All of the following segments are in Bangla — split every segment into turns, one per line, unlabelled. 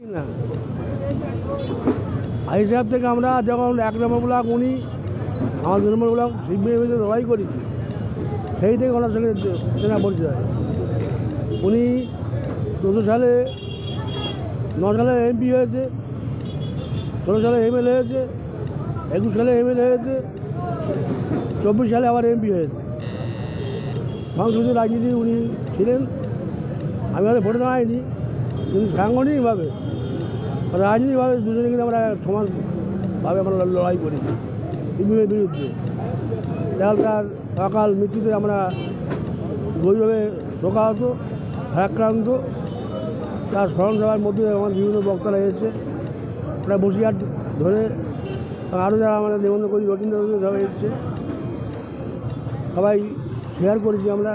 না আর হিসাব থেকে আমরা যখন এক নম্বর ব্লক উনি আমার দু নম্বর ব্লক সিপিএম লড়াই করেছি। সেই থেকে ওনার সঙ্গে চেনা পরিচয় উনি চোদ্দ সালে, ন সালে এমপি হয়েছে, ষোলো সালে এমএলএ হয়েছে, একুশ সালে এমএলএ হয়েছে, চব্বিশ সালে আবার এমপি হয়েছে। সংসদীয় রাজনীতি উনি ছিলেন। আমি হয়তো ভোটে দাঁড়াইনি কিন্তু সাংগঠনিকভাবে রাজনীতিভাবে দুজনে কিন্তু আমরা সমানভাবে আমরা লড়াই করেছি সিপিএমের বিরুদ্ধে। এখানকার সকাল মৃত্যুতে আমরা গভীরভাবে শোকাহত, ভারাক্রান্ত। তার স্মরণ সভার মধ্যে আমার বিভিন্ন বক্তারা এসেছে। আমরা বসিরহাট ধরে আরও যারা আমাদের নিবন্ধন করি রবীন্দ্র সবাই এসছে। সবাই শেয়ার করেছি আমরা,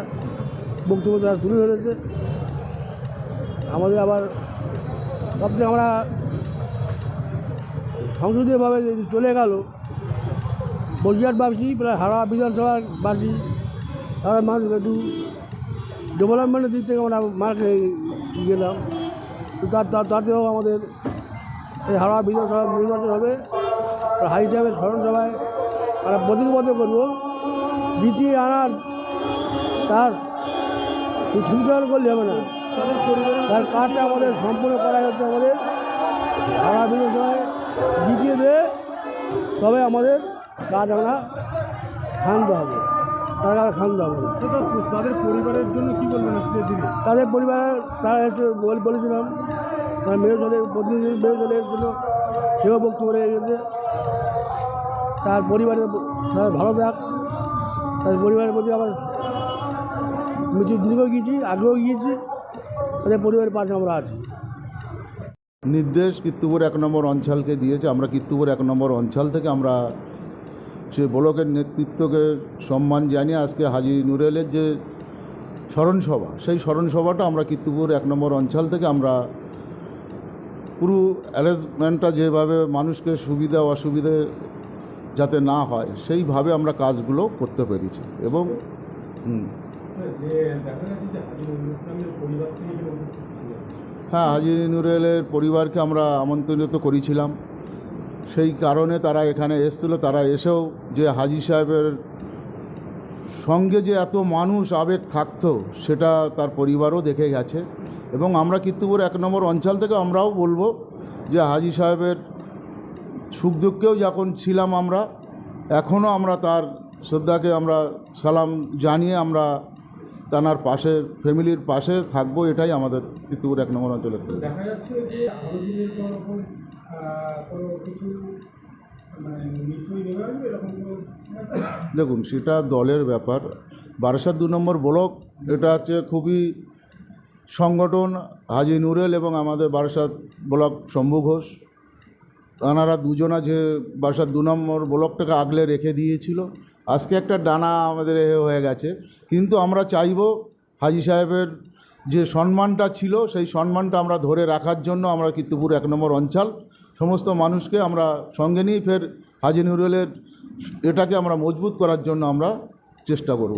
বক্তব্য তারা তুলে ধরেছে। আমাদের আবার সবথেকে আমরা সংসদীয়ভাবে যদি চলে গেল বসিরহাটবাসী প্রায় হাওড়া বিধানসভার বাসী তারা মানুষ একটু ডেভেলপমেন্টের দিক থেকে আমরা মার্কে গেলাম। তার তাতেও আমাদের এই হাওড়া বিধানসভা নির্বাচন হবে। হাই সাহেবের স্মরণ সভায় আমরা প্রতিবদ্ধ করব। জিতিয়ে আনার তার চিন্তা করলে হবে না। তার কাজটা আমাদের সম্পূর্ণ করা হচ্ছে আমাদের। হাওড়া বিধানসভায় জিতিয়ে দিয়ে তবে আমাদের কাজ আমরা শান্ত হবে। তার কাজ শান্ত হবে।
তাদের পরিবারের জন্য কি বলবেন
তাদের পরিবারের তারা একটু বল- বলেছিলাম তার মেয়ে চলে প্রতিনিধি মেয়ে চলে এসেছিল সেও বক্তব্য রেখে গেছে। তার পরিবারের তারা ভালো থাক। তার পরিবারের প্রতি আবার মিছিল দীর্ঘ গিয়েছি আগেও গিয়েছি। তাদের পরিবারের পাশে আমরা আছি
নির্দেশ কীর্তিপুর এক নম্বর অঞ্চলকে দিয়েছে। আমরা কীর্তিপুর এক নম্বর অঞ্চল থেকে আমরা সে ব্লকের নেতৃত্বকে সম্মান জানিয়ে আজকে হাজি নুরেলের যে স্মরণসভা, সেই স্মরণসভাটা আমরা কীর্তিপুর এক নম্বর অঞ্চল থেকে আমরা পুরো অ্যারেঞ্জমেন্টটা যেভাবে মানুষকে সুবিধা অসুবিধে যাতে না হয়, সেইভাবে আমরা কাজগুলো করতে পেরেছি। এবং
হাজির।
হ্যাঁ হাজি নুরেলের পরিবারকে আমরা আমন্ত্রিত করেছিলাম সেই কারণে তারা এখানে এসেছিল তারা এসেও যে হাজি সাহেবের সঙ্গে যে এত মানুষ আবেগ থাকতো, সেটা তার পরিবারও দেখে গেছে এবং আমরা কীর্তিপুর এক নম্বর অঞ্চল থেকে আমরাও বলব যে হাজি সাহেবের সুখ দুঃখেও যখন ছিলাম আমরা, এখনও আমরা তার শ্রদ্ধাকে আমরা সালাম জানিয়ে আমরা তানার পাশে ফ্যামিলির পাশে থাকব এটাই আমাদের কীর্তিপুর এক নম্বর অঞ্চলের
দেখা যাচ্ছে যে কিছু মানে
দেখুন সেটা দলের ব্যাপার। বারাসাত দু নম্বর ব্লক এটা হচ্ছে খুবই সংগঠন হাজি নুরেল এবং আমাদের বারাসাত ব্লক শম্ভু ঘোষ। তাঁরা দুজনা যে বারাসাত দু নম্বর ব্লকটাকে আগলে রেখে দিয়েছিল আজকে একটা ডানা আমাদের হয়ে গেছে। কিন্তু আমরা চাইব হাজি সাহেবের যে সম্মানটা ছিল, সেই সম্মানটা আমরা ধরে রাখার জন্য আমরা কীর্তিপুর এক নম্বর অঞ্চল। সমস্ত মানুষকে আমরা সঙ্গে নিয়ে ফের হাজি নুরুলের এটাকে আমরা মজবুত করার জন্য আমরা চেষ্টা করব।